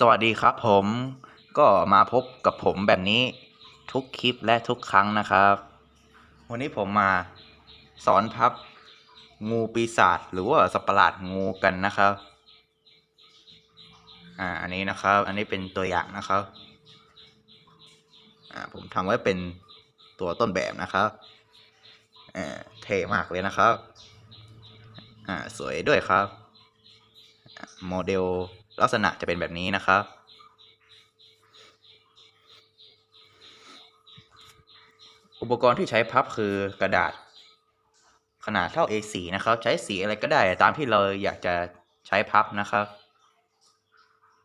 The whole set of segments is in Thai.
สวัสดีครับผมก็มาพบกับผมแบบนี้ทุกคลิปและทุกครั้งนะครับ วันนี้ผมมาสอนพับงูปีศาจหรือว่าสัตว์ประหลาดงูกันนะครับ อ่าอันนี้นะครับ อันนี้เป็นตัวอย่างนะครับ อ่าผมทำไว้เป็นตัวต้นแบบนะครับอ่าเท่มากเลยนะครับ อ่าสวยด้วยครับ โมเดล ลักษณะจะเป็นแบบนี้นะครับ อุปกรณ์ที่ใช้พับคือกระดาษ ขนาดเท่า A4 นะครับ ใช้สีอะไรก็ได้ตามที่เราอยากจะใช้พับนะครับ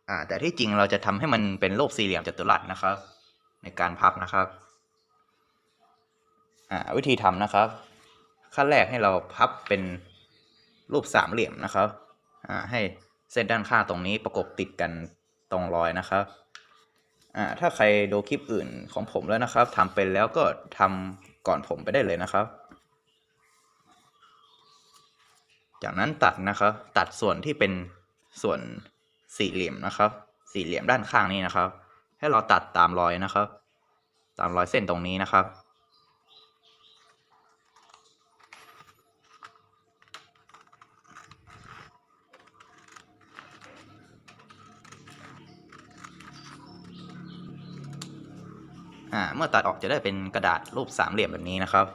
อ่าแต่ที่จริงเราจะทำให้มันเป็นรูปสี่เหลี่ยมจัตุรัสนะครับ ในการพับนะครับอ่าวิธีทำนะครับ ขั้นแรกให้เราพับเป็นรูปสามเหลี่ยมนะครับอ่าให้ เส้นด้านข้างตรงนี้ประกบติดกันตรงรอยนะครับอ่าถ้าใครดูคลิปอื่นของผมแล้วนะครับทำเป็นแล้วก็ทำก่อนผมไปได้เลยนะครับ จากนั้นตัดนะครับตัดส่วนที่เป็นส่วนสี่เหลี่ยมนะครับ สี่เหลี่ยมด้านข้างนี้นะครับ ให้เราตัดตามรอยนะครับ ตามรอยเส้นตรงนี้นะครับ อ่าเมื่อตัดออกจะได้เป็นกระดาษรูปสามเหลี่ยมแบบนี้นะครับ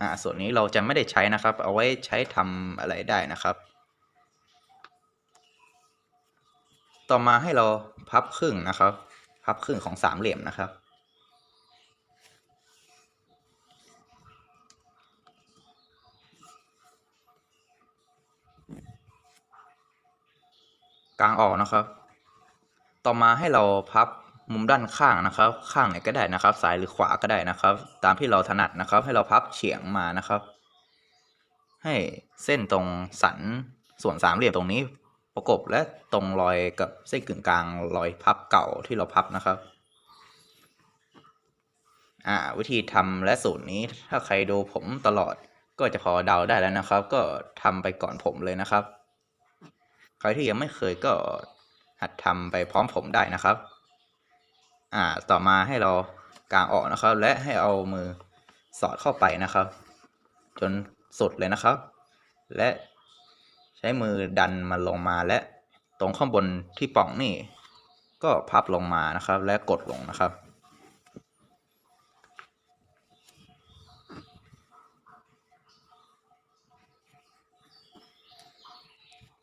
อ่าส่วนนี้เราจะไม่ได้ใช้นะครับ เอาไว้ใช้ทำอะไรได้นะครับ ต่อมาให้เราพับครึ่งนะครับ พับครึ่งของสามเหลี่ยมนะครับกลางออกนะครับ ต่อมาให้เราพับ มุมด้านข้างนะครับ ข้างไหนก็ได้นะครับ ซ้ายหรือขวาก็ได้นะครับ ตามที่เราถนัดนะครับ ให้เราพับเฉียงมานะครับ ให้เส้นตรงสันส่วนสามเหลี่ยมตรงนี้ประกบและตรงรอยกับเส้นกึ่งกลางรอยพับเก่าที่เราพับนะครับอ่าวิธีทำและสูตรนี้ถ้าใครดูผมตลอดก็จะพอเดาได้แล้วนะครับ ก็ทำไปก่อนผมเลยนะครับ ใครที่ยังไม่เคยก็หัดทำไปพร้อมผมได้นะครับ อ่าต่อมาให้เรากางออกนะครับ และให้เอามือสอดเข้าไปนะครับ จนสุดเลยนะครับ และใช้มือดันมันลงมาและตรงข้างบนที่ป่องนี่ ก็พับลงมานะครับ และกดลงนะครับ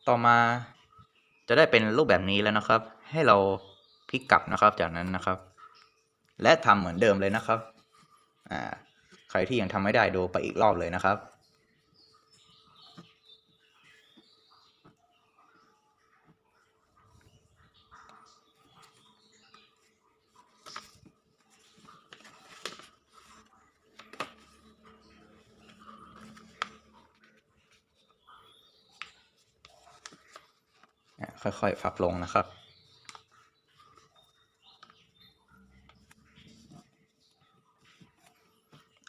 ต่อมาจะได้เป็นรูปแบบนี้แล้วนะครับ ให้เรา พลิกกลับนะครับ จากนั้นนะครับ และทำเหมือนเดิมเลยนะครับอ่าใครที่ยังทำไม่ได้ดูไปอีกรอบเลยนะครับค่อยๆพับลงนะครับ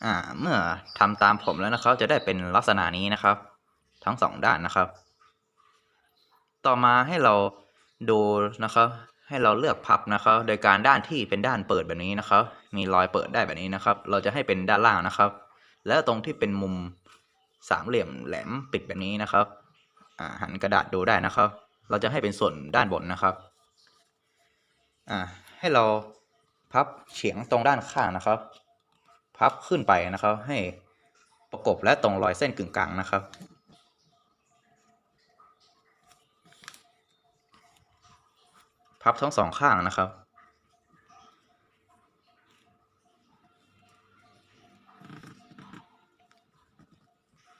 อ่า เมื่อทำตามผมแล้วนะครับ จะได้เป็นลักษณะนี้นะครับ ทั้งสองด้านนะครับ ต่อมาให้เราดูนะครับ ให้เราเลือกพับนะครับ โดยการด้านที่เป็นด้านเปิดแบบนี้นะครับ มีรอยเปิดได้แบบนี้นะครับ เราจะให้เป็นด้านล่างนะครับ แล้วตรงที่เป็นมุมสามเหลี่ยมแหลมปิดแบบนี้นะครับหันกระดาษดูได้นะครับ เราจะให้เป็นส่วนด้านบนนะครับให้เราพับเฉียงตรงด้านข้างนะครับ พับขึ้นไปนะครับ ให้ประกบและตรงรอยเส้นกึ่งกลางนะครับ พับทั้งสองข้างนะครับ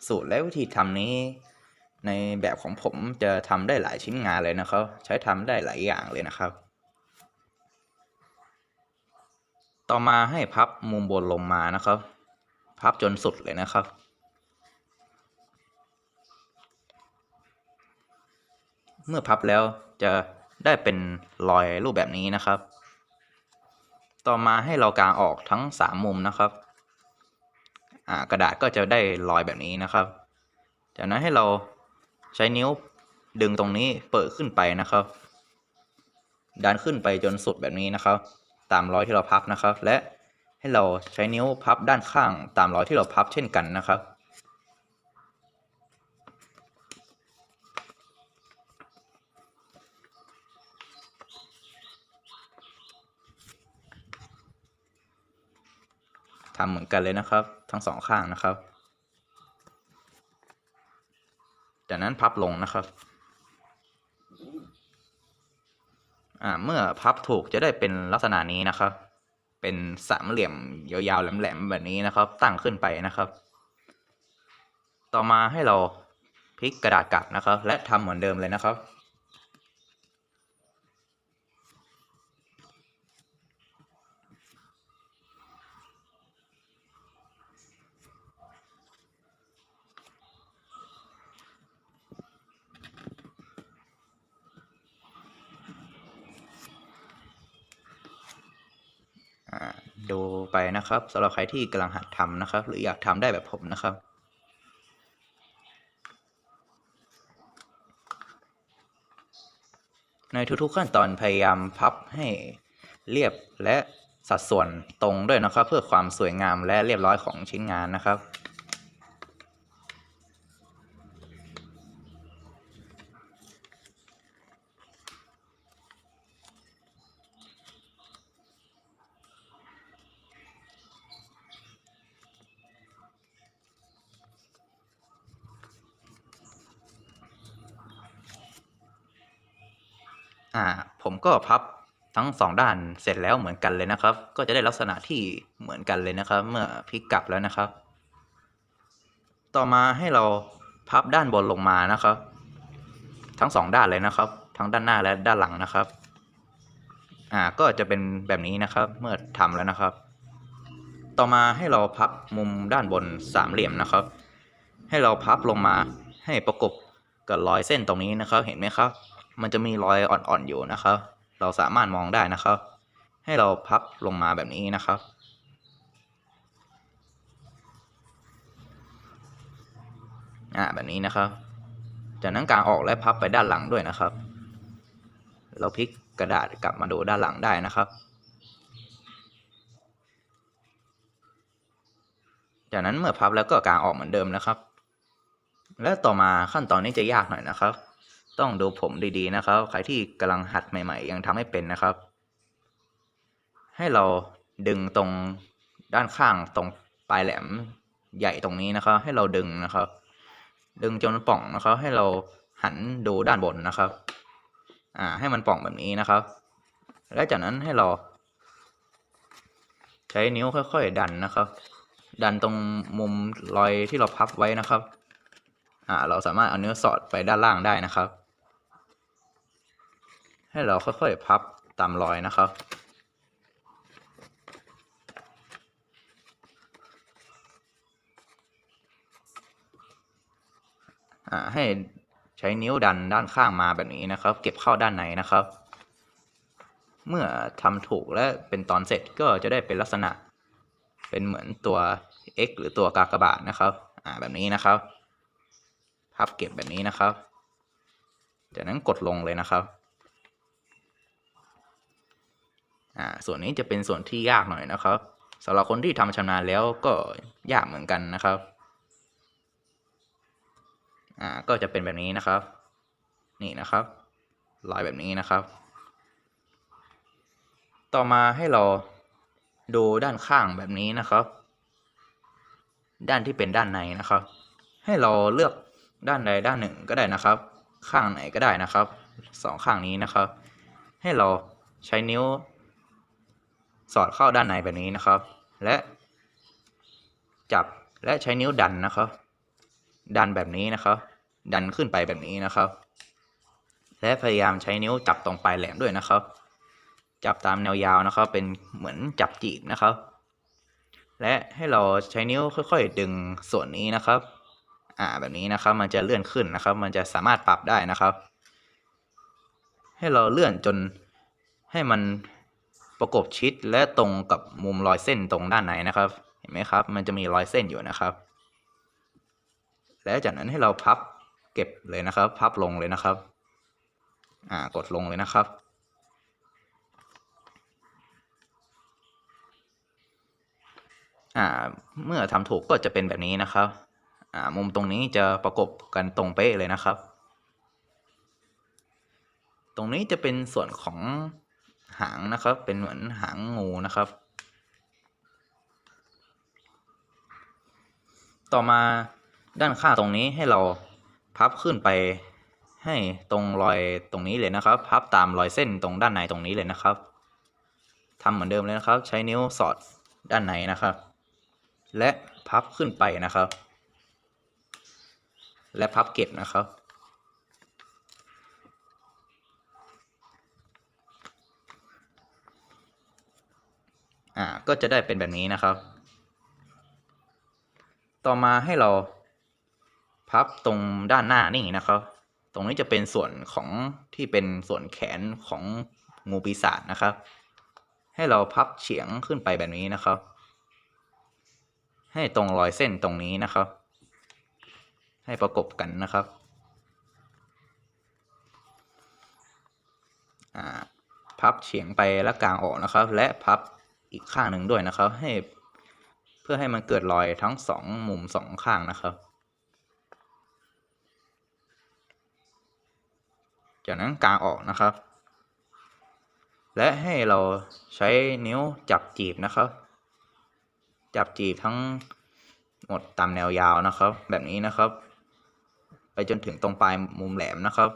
สูตรและวิธีทำนี้ ในแบบของผมจะทำได้หลายชิ้นงานเลยนะครับ ใช้ทำได้หลายอย่างเลยนะครับ ต่อมาให้พับมุมบนลงมานะครับ พับจนสุดเลยนะครับ เมื่อพับแล้วจะได้เป็นรอยรูปแบบนี้นะครับ ต่อมาให้เรากางออกทั้งสามมุมนะครับกระดาษก็จะได้รอยแบบนี้นะครับ จากนั้นให้เราใช้นิ้วดึงตรงนี้เปิดขึ้นไปนะครับ ดันขึ้นไปจนสุดแบบนี้นะครับ ตามรอยที่เราพับนะครับ และให้เราใช้นิ้วพับด้านข้าง ตามรอยที่เราพับเช่นกันนะครับทำเหมือนกันเลยนะครับ ทั้งสองข้างนะครับ จากนั้นพับลงนะครับ อ่าเมื่อพับถูกจะได้เป็นลักษณะนี้นะครับ เป็นสามเหลี่ยมยาวๆแหลมๆแบบนี้นะครับ ตั้งขึ้นไปนะครับ ต่อมาให้เราพลิกกระดาษกลับนะครับ และทำเหมือนเดิมเลยนะครับ ดูไปนะครับสำหรับใครที่กำลังหัดทำนะครับ หรืออยากทำได้แบบผมนะครับในทุกๆขั้นตอนพยายามพับให้เรียบและสัดส่วนตรงด้วยนะครับ เพื่อความสวยงามและเรียบร้อยของชิ้นงานนะครับ อ่า ผมก็พับทั้งสองด้านเสร็จแล้วเหมือนกันเลยนะครับ ก็จะได้ลักษณะที่เหมือนกันเลยนะครับ เมื่อพลิกกลับแล้วนะครับ ต่อมาให้เราพับด้านบนลงมานะครับ ทั้งสองด้านเลยนะครับ ทั้งด้านหน้าและด้านหลังนะครับ อ่าก็จะเป็นแบบนี้นะครับ เมื่อทำแล้วนะครับ ต่อมาให้เราพับมุมด้านบนสามเหลี่ยมนะครับ ให้เราพับลงมาให้ประกบกับรอยเส้นตรงนี้นะครับ เห็นไหมครับ มันจะมีรอยอ่อนๆอยู่นะครับ เราสามารถมองได้นะครับ ให้เราพับลงมาแบบนี้นะครับ อ่าแบบนี้นะครับ จากนั้นกางออกและพับไปด้านหลังด้วยนะครับ เราพลิกกระดาษกลับมาดูด้านหลังได้นะครับจากนั้นเมื่อพับแล้วก็กางออกเหมือนเดิมนะครับ และต่อมาขั้นตอนนี้จะยากหน่อยนะครับ ต้องดูผมดีๆนะครับ ใครที่กำลังหัดใหม่ ๆ ยังทำไม่เป็นนะครับ ให้เราดึงตรงด้านข้างตรงปลายแหลมใหญ่ตรงนี้นะครับ ให้เราดึงนะครับ ดึงจนป่องนะครับ ให้เราหันดูด้านบนนะครับ อ่า ให้มันป่องแบบนี้นะครับ และจากนั้นให้เราใช้นิ้วค่อย ๆ ดันนะครับ ดันตรงมุมรอยที่เราพับไว้นะครับ อ่า เราสามารถเอาเนิ้วสอดไปด้านล่างได้นะครับ ให้เราค่อยๆพับตามรอยนะครับให้ใช้นิ้วดันด้านข้างมาแบบนี้นะครับ เก็บเข้าด้านในนะครับ เมื่อทำถูกและเป็นตอนเสร็จก็จะได้เป็นลักษณะ เป็นเหมือนตัว x หรือตัวกากบาทนะครับ อ่าแบบนี้นะครับ พับเก็บแบบนี้นะครับ จากนั้นกดลงเลยนะครับ อ่าส่วนนี้จะเป็นส่วนที่ยากหน่อยนะครับสำหรับคนที่ทำชำนาญแล้วก็ยากเหมือนกันนะครับอ่าก็จะเป็นแบบนี้นะครับ นี่นะครับ ลายแบบนี้นะครับ ต่อมาให้เราดูด้านข้างแบบนี้นะครับ ด้านที่เป็นด้านในนะครับ ให้เราเลือกด้านใดด้านหนึ่งก็ได้นะครับ ข้างไหนก็ได้นะครับสองข้างนี้นะครับ ให้เราใช้นิ้ว สอดเข้าด้านในแบบนี้นะครับ และ จับและใช้นิ้วดันนะครับ ดันแบบนี้นะครับ ดันขึ้นไปแบบนี้นะครับ และพยายามใช้นิ้วจับตรงปลายแหลมด้วยนะครับ จับตามแนวยาวนะครับ เป็นเหมือนจับจีบนะครับ และให้เราใช้นิ้วค่อย ๆ ดึงส่วนนี้นะครับ อ่าแบบนี้นะครับ มันจะเลื่อนขึ้นนะครับ มันจะสามารถปรับได้นะครับ ให้เราเลื่อนจนให้มัน ประกบชิดและตรงกับมุมรอยเส้นตรงด้านในนะครับ เห็นไหมครับ มันจะมีรอยเส้นอยู่นะครับ และจากนั้นให้เราพับเก็บเลยนะครับ พับลงเลยนะครับ อ่ากดลงเลยนะครับอ่าเมื่อทำถูกก็จะเป็นแบบนี้นะครับอ่ามุมตรงนี้จะประกบกันตรงเป๊ะเลยนะครับ ตรงนี้จะเป็นส่วนของ หางนะครับ เป็นเหมือนหางงูนะครับ ต่อมาด้านข้างตรงนี้ให้เราพับขึ้นไปให้ตรงรอยตรงนี้เลยนะครับ พับตามรอยเส้นตรงด้านในตรงนี้เลยนะครับทำเหมือนเดิมเลยนะครับ ใช้นิ้วสอดด้านในนะครับ และพับขึ้นไปนะครับ และพับเก็บนะครับ อ่าก็จะได้เป็นแบบนี้นะครับ ต่อมาให้เราพับตรงด้านหน้านี่นะครับ ตรงนี้จะเป็นส่วนของที่เป็นส่วนแขนของงูปีศาจนะครับ ให้เราพับเฉียงขึ้นไปแบบนี้นะครับ ให้ตรงรอยเส้นตรงนี้นะครับ ให้ประกบกันนะครับอ่าพับเฉียงไปแล้วกลางออกนะครับ และพับ อีกข้างหนึ่งด้วยนะครับ ให้เพื่อให้มันเกิดรอยทั้งสองมุมสองข้างนะครับ จากนั้นกางออกนะครับ และให้เราใช้นิ้วจับจีบนะครับ จับจีบทั้งหมดตามแนวยาวนะครับ แบบนี้นะครับ ไปจนถึงตรงปลายมุมแหลมนะครับ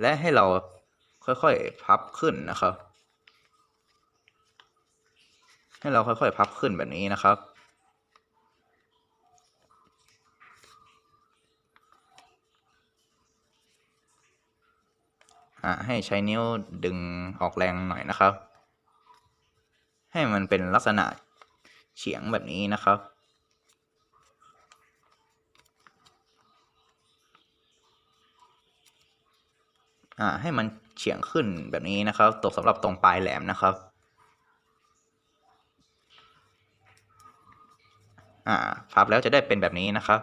และให้เราค่อยๆพับขึ้นนะครับ ให้เราค่อยๆพับขึ้นแบบนี้นะครับอ่าให้ใช้นิ้วดึงออกแรงหน่อยนะครับ ให้มันเป็นลักษณะเฉียงแบบนี้นะครับอ่าให้มันเฉียงขึ้นแบบนี้นะครับ ตกสำหรับตรงปลายแหลมนะครับ อ่าพับแล้วจะได้เป็นแบบนี้นะครับ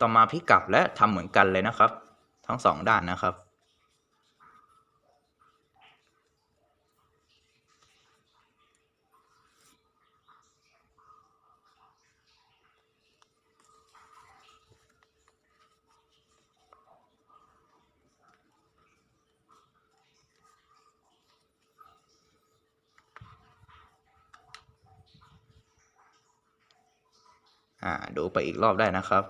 ต่อมาพลิกกลับและทำเหมือนกันเลยนะครับ ทั้งสองด้านนะครับ อ่าดูไปอีกรอบได้นะครับ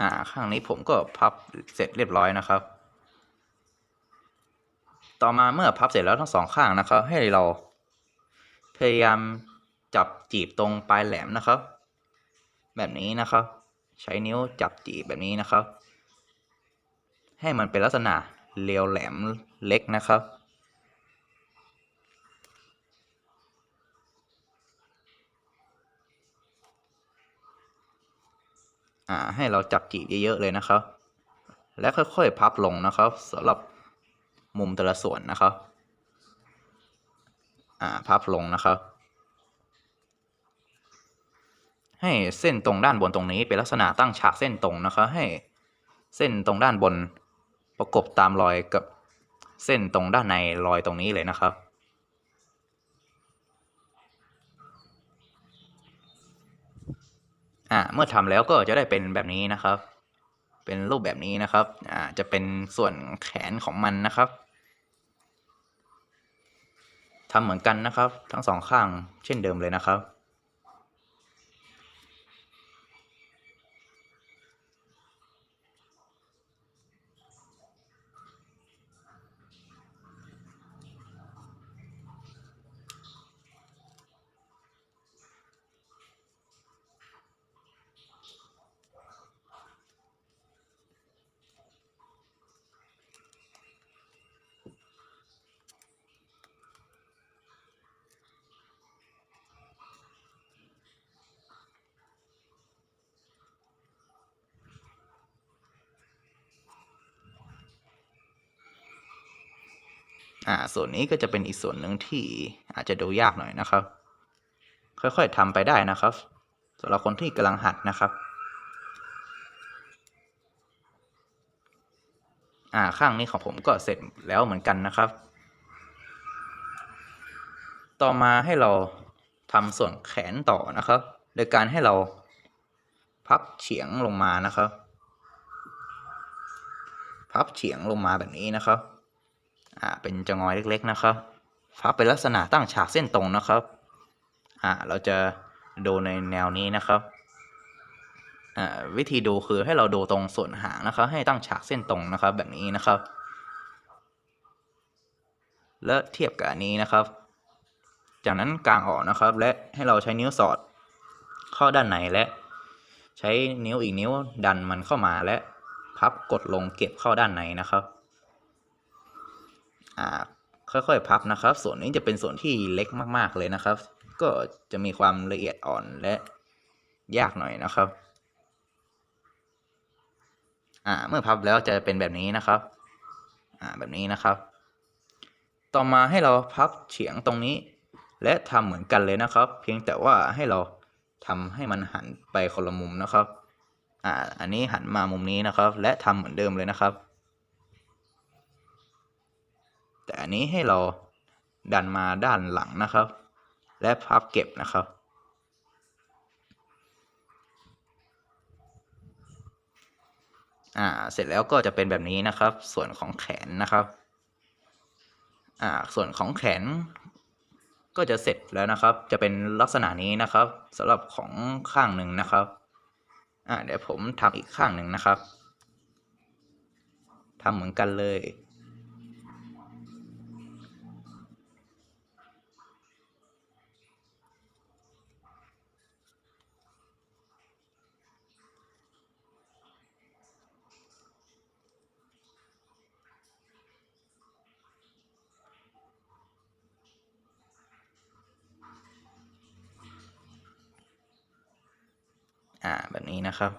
อ่า ข้างนี้ผมก็พับเสร็จเรียบร้อยนะครับ ต่อมาเมื่อพับเสร็จแล้วทั้งสองข้างนะครับ ให้เรา พยายามจับจีบตรงปลายแหลมนะครับ แบบนี้นะครับ ใช้นิ้วจับจีบแบบนี้นะครับ ให้มันเป็นลักษณะเรียวแหลมเล็กนะครับอ่าให้เราจับจีบเยอะๆเลยนะครับ และค่อยๆพับลงนะครับสำหรับ มุมแต่ละส่วนนะครับ อ่าพับลงนะครับ ให้เส้นตรงด้านบนตรงนี้เป็นลักษณะตั้งฉากเส้นตรงนะครับ ให้เส้นตรงด้านบนประกบตามรอยกับเส้นตรงด้านในรอยตรงนี้เลยนะครับอ่าเมื่อทำแล้วก็จะได้เป็นแบบนี้นะครับ เป็นรูปแบบนี้นะครับอ่าจะเป็นส่วนแขนของมันนะครับ ทำเหมือนกันนะครับ ทั้งสองข้างเช่นเดิมเลยนะครับ อ่าส่วนนี้ก็จะเป็นอีกส่วนหนึ่งที่อาจจะดูยากหน่อยนะครับ ค่อยๆทำไปได้นะครับสำหรับคนที่กำลังหัดนะครับอ่าข้างนี้ของผมก็เสร็จแล้วเหมือนกันนะครับ ต่อมาให้เราทำส่วนแขนต่อนะครับ โดยการให้เราพับเฉียงลงมานะครับ พับเฉียงลงมาแบบนี้นะครับ อ่าเป็นจงอยเล็กๆนะครับพับเป็นลักษณะตั้งฉากเส้นตรงนะครับอ่าเราจะดูในแนวนี้นะครับอ่าวิธีดูคือให้เราดูตรงส่วนหางนะครับ ให้ตั้งฉากเส้นตรงนะครับแบบนี้นะครับ และเทียบกับอันนี้นะครับ จากนั้นกางออกนะครับ และให้เราใช้นิ้วสอดเข้าด้านในและ ใช้นิ้วอีกนิ้วดันมันเข้ามาและพับกดลงเก็บเข้าด้านในนะครับ ค่อยๆพับนะครับ ส่วนนี้จะเป็นส่วนที่เล็กมากๆเลยนะครับ ก็จะมีความละเอียดอ่อนและยากหน่อยนะครับ อ่า เมื่อพับแล้วจะเป็นแบบนี้นะครับ อ่า แบบนี้นะครับ ต่อมาให้เราพับเฉียงตรงนี้ และทำเหมือนกันเลยนะครับ เพียงแต่ว่าให้เราทำให้มันหันไปคนละมุมนะครับ อ่า อันนี้หันมามุมนี้นะครับ และทำเหมือนเดิมเลยนะครับ แต่อันนี้ให้เราดันมาด้านหลังนะครับ และพับเก็บนะครับ อ่า เสร็จแล้วก็จะเป็นแบบนี้นะครับ ส่วนของแขนนะครับ อ่า ส่วนของแขนก็จะเสร็จแล้วนะครับ จะเป็นลักษณะนี้นะครับสำหรับของข้างหนึ่งนะครับ อ่า เดี๋ยวผมทำอีกข้างหนึ่งนะครับทำเหมือนกันเลย อ่าแบบนี้นะครับ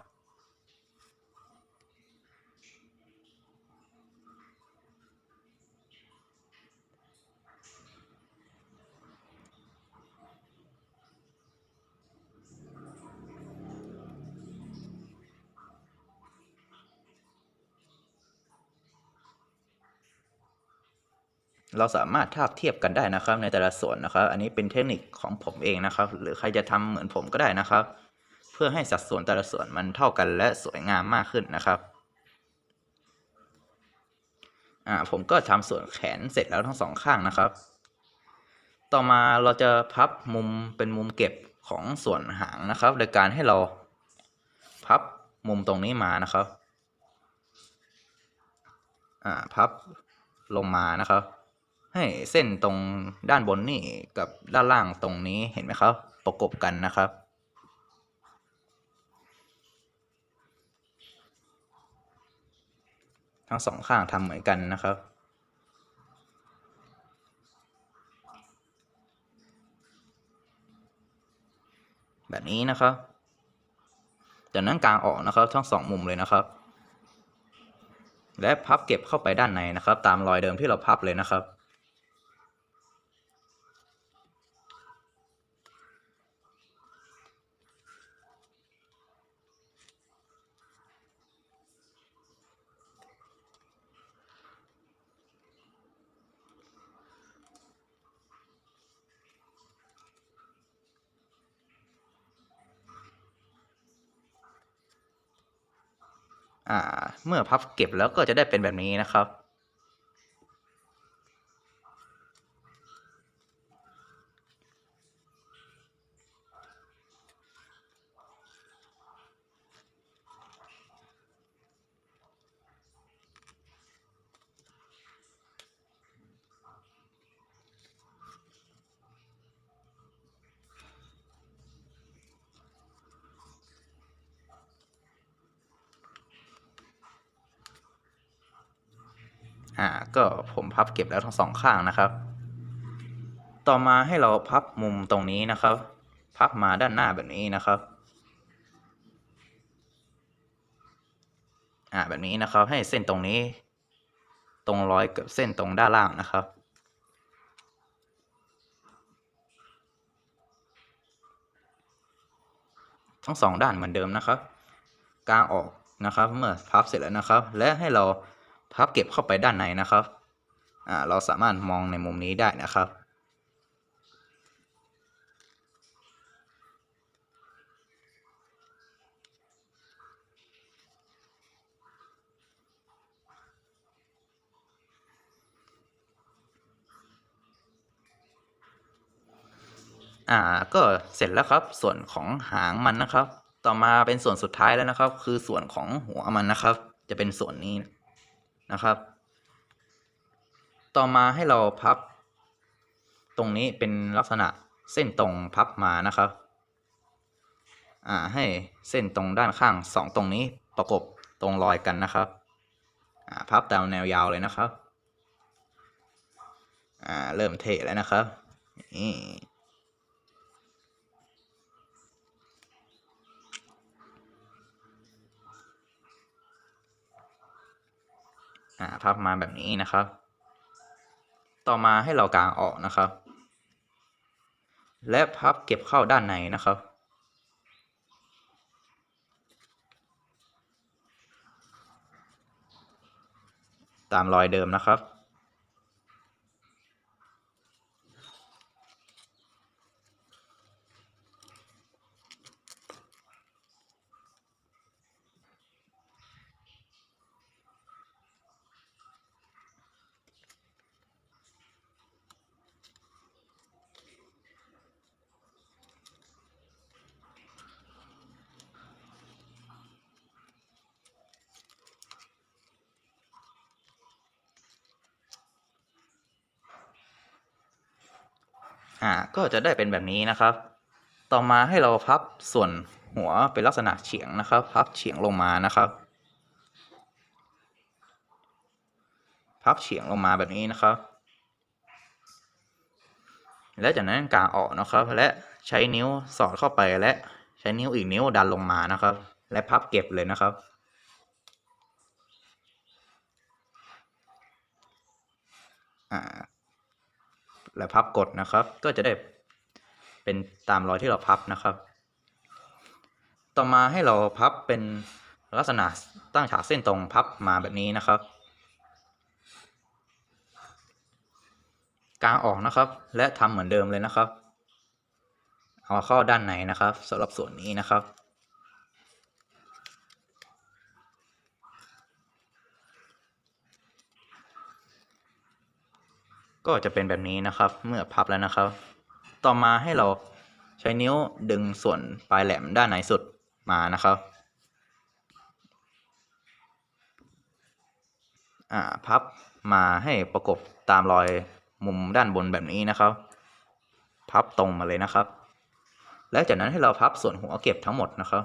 เราสามารถทาบเทียบกันได้นะครับในแต่ละส่วนนะครับ อันนี้เป็นเทคนิคของผมเองนะครับ หรือใครจะทำเหมือนผมก็ได้นะครับ เพื่อให้สัดส่วนแต่ละส่วนมันเท่ากันและสวยงามมากขึ้นนะครับอ่าผมก็ทำส่วนแขนเสร็จแล้วทั้งสองข้างนะครับ ต่อมาเราจะพับมุมเป็นมุมเก็บของส่วนหางนะครับ โดยการให้เราพับมุมตรงนี้มานะครับอ่าพับลงมานะครับ ให้เส้นตรงด้านบนนี่กับด้านล่างตรงนี้เห็นไหมครับ ประกบกันนะครับ ทั้งสองข้างทำเหมือนกันนะครับ แบบนี้นะครับ จากนั้นกางออกนะครับทั้งสองมุมเลยนะครับ และพับเก็บเข้าไปด้านในนะครับ ตามรอยเดิมที่เราพับเลยนะครับ เมื่อพับเก็บแล้วก็จะได้เป็นแบบนี้นะครับ อ่าก็ผมพับเก็บแล้วทั้งสองข้างนะครับ ต่อมาให้เราพับมุมตรงนี้นะครับ พับมาด้านหน้าแบบนี้นะครับอ่าแบบนี้นะครับให้เส้นตรงนี้ ตรงรอยกับเส้นตรงด้านล่างนะครับ ทั้งสองด้านเหมือนเดิมนะครับกลางออกนะครับ เมื่อพับเสร็จแล้วนะครับ และให้เรา พับเก็บเข้าไปด้านในนะครับอ่าเราสามารถมองในมุมนี้ได้นะครับ อ่าก็เสร็จแล้วครับส่วนของหางมันนะครับ ต่อมาเป็นส่วนสุดท้ายแล้วนะครับ คือส่วนของหัวมันนะครับ จะเป็นส่วนนี้ นะครับ ต่อมาให้เราพับ ตรงนี้เป็นลักษณะเส้นตรงพับมานะครับ อ่าให้เส้นตรงด้านข้างสองตรงนี้ประกบตรงรอยกันนะครับ อ่าพับตามแนวยาวเลยนะครับ อ่าเริ่มเทแล้วนะครับนี่ อ่าพับมาแบบนี้นะครับ ต่อมาให้เรากางออกนะครับ และพับเก็บเข้าด้านในนะครับ ตามรอยเดิมนะครับ อ่า ก็จะได้เป็นแบบนี้นะครับ ต่อมาให้เราพับส่วนหัวเป็นลักษณะเฉียงนะครับ พับเฉียงลงมานะครับ พับเฉียงลงมาแบบนี้นะครับ และจากนั้นกางออกนะครับ และใช้นิ้วสอดเข้าไปและใช้นิ้วอีกนิ้วดันลงมานะครับ และพับเก็บเลยนะครับและพับกดนะครับ ก็จะได้ เป็นตามรอยที่เราพับนะครับ ต่อมาให้เราพับเป็นลักษณะตั้งฉากเส้นตรงพับมาแบบนี้นะครับกางออกนะครับ และทำเหมือนเดิมเลยนะครับ เอาเข้าด้านในนะครับสำหรับส่วนนี้นะครับ ก็จะเป็นแบบนี้นะครับ เมื่อพับแล้วนะครับ ต่อมาให้เราใช้นิ้วดึงส่วนปลายแหลมด้านในสุดมานะครับอ่าพับมาให้ประกบตามรอยมุมด้านบนแบบนี้นะครับ พับตรงมาเลยนะครับ แล้วจากนั้นให้เราพับส่วนหัวเก็บทั้งหมดนะครับ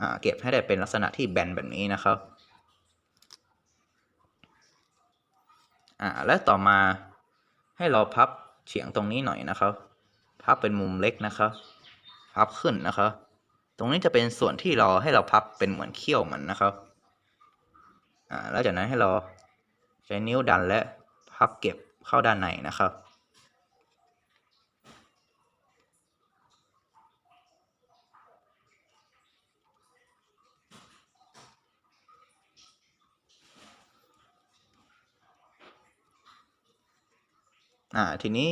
อ่าเก็บให้ได้เป็นลักษณะที่แบนแบบนี้นะครับอ่าและต่อมา ให้เราพับเฉียงตรงนี้หน่อยนะครับ พับเป็นมุมเล็กนะครับ พับขึ้นนะครับ ตรงนี้จะเป็นส่วนที่เราให้เราพับเป็นเหมือนเขี้ยวมันนะครับ อ่า แล้วจากนั้นให้เราใช้นิ้วดันและพับเก็บเข้าด้านในนะครับ อ่าทีนี้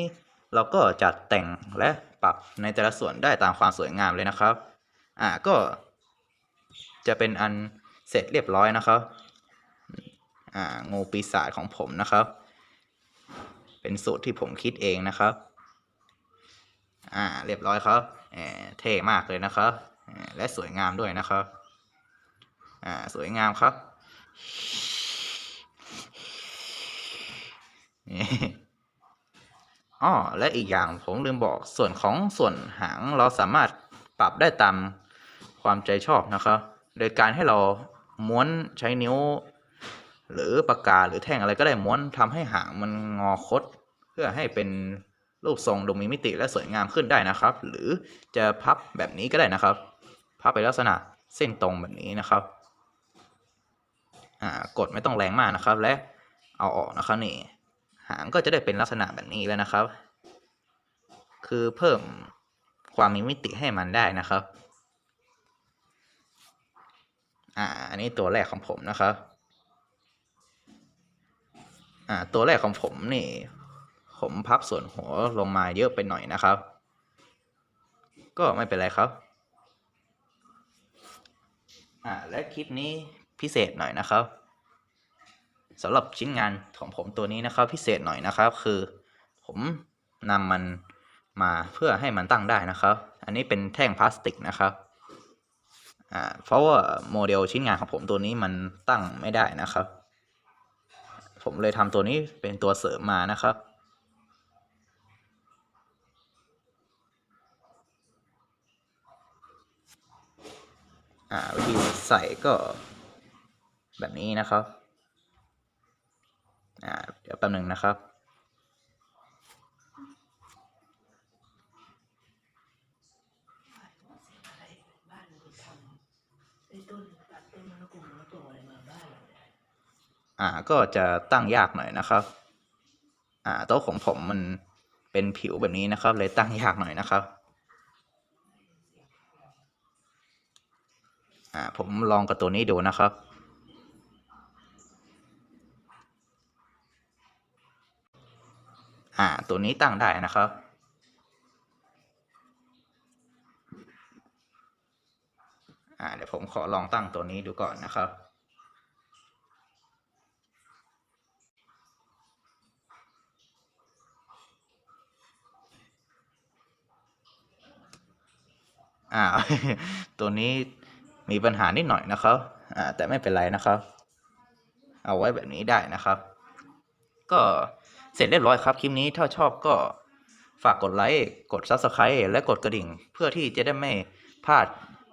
เราก็จัดแต่งและปรับในแต่ละส่วนได้ตามความสวยงามเลยนะครับอ่าก็จะเป็นอันเสร็จเรียบร้อยนะครับอ่างูปีศาจของผมนะครับ เป็นสูตรที่ผมคิดเองนะครับอ่าเรียบร้อยครับเท่มากเลยนะครับและสวยงามด้วยนะครับอ่าสวยงามครับ อ้อและอีกอย่างผมลืมบอกส่วนของส่วนหางเราสามารถปรับได้ตามความใจชอบนะครับ โดยการให้เราม้วนใช้นิ้ว หรือปากกาหรือแท่งอะไรก็ได้ม้วนทำให้หางมันงอคด เพื่อให้เป็นรูปทรงดูมีมิติและสวยงามขึ้นได้นะครับ หรือจะพับแบบนี้ก็ได้นะครับ พับเป็นลักษณะเส้นตรงแบบนี้นะครับอ่ากดไม่ต้องแรงมากนะครับ และเอาออกนะครับนี่างก็จะได้เป็นลักษณะแบบนี้แล้วนะครับ คือเพิ่มความมีมิติให้มันได้นะครับ อ่า อันนี้ตัวแรกของผมนะครับ อ่า ตัวแรกของผมนี่ ผมพับส่วนหัวลงมาเยอะไปหน่อยนะครับ ก็ไม่เป็นไรครับ อ่า และคลิปนี้พิเศษหน่อยนะครับ สำหรับชิ้นงานของผมตัวนี้นะครับ พิเศษหน่อยนะครับ คือ ผมนำมันมาเพื่อให้มันตั้งได้นะครับ อันนี้เป็นแท่งพลาสติกนะครับอ่าเพราะว่าโมเดลชิ้นงานของผมตัวนี้มันตั้งไม่ได้นะครับ ผมเลยทำตัวนี้เป็นตัวเสริมมานะครับอ่าวิธีใส่ก็แบบนี้นะครับ อ่าเดี๋ยวแป๊บหนึ่งนะครับอ่าก็จะตั้งยากหน่อยนะครับอ่าโต๊ะของผมมันเป็นผิวแบบนี้นะครับ เลยตั้งยากหน่อยนะครับอ่าผมลองกับตัวนี้ดูนะครับ อ่า ตัวนี้ตั้งได้นะครับ อ่า เดี๋ยวผมขอลองตั้งตัวนี้ดูก่อนนะครับ อ่า ตัวนี้มีปัญหานิดหน่อยนะครับ อ่า แต่ไม่เป็นไรนะครับ เอาไว้แบบนี้ได้นะครับ ก็ เสร็จเรียบร้อยครับคลิปนี้ถ้าชอบก็ฝากกดไลค์กด Subscribe และกดกระดิ่ง เพื่อที่จะได้ไม่พลาด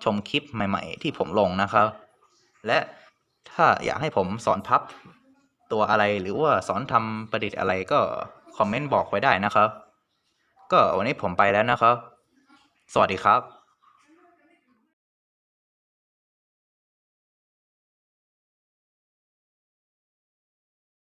ชมคลิปใหม่ ๆ ที่ผมลงนะครับ และถ้าอยากให้ผมสอนพับตัวอะไรหรือว่าสอนทำประดิษฐ์อะไรก็คอมเมนต์บอกไว้ได้นะครับ ก็วันนี้ผมไปแล้วนะครับ สวัสดีครับ